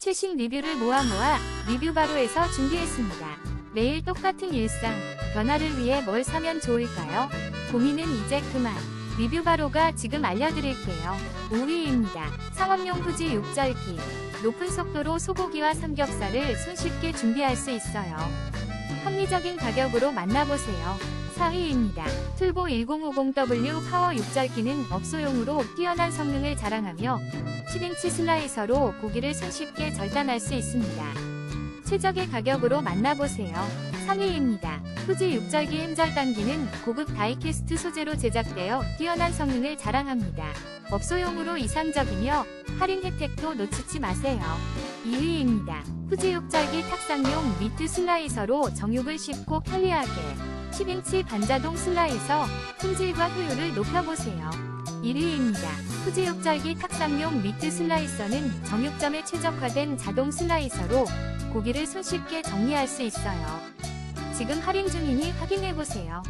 최신 리뷰를 모아 모아 리뷰바로에서 준비했습니다. 매일 똑같은 일상, 변화를 위해 뭘 사면 좋을까요? 고민은 이제 그만. 리뷰바로가 지금 알려드릴게요. 5위입니다. 상업용 후지 육절기. 높은 속도로 소고기와 삼겹살을 손쉽게 준비할 수 있어요. 합리적인 가격으로 만나보세요. 4위입니다. 툴보 1050W 파워 육절기는 업소용으로 뛰어난 성능을 자랑하며 10인치 슬라이서로 고기를 손쉽게 절단할 수 있습니다. 최적의 가격으로 만나보세요. 3위입니다. 후지 육절기 햄절단기는 고급 다이캐스트 소재로 제작되어 뛰어난 성능을 자랑합니다. 업소용으로 이상적이며 할인 혜택도 놓치지 마세요. 2위입니다. 후지 육절기 탁상용 미트 슬라이서로 정육을 쉽고 편리하게 10인치 반자동 슬라이서 품질과 효율을 높여보세요. 1위입니다. 후지 육절기 탁상용 미트 슬라이서는 정육점에 최적화된 자동 슬라이서로 고기를 손쉽게 정리할 수 있어요. 지금 할인 중이니 확인해보세요.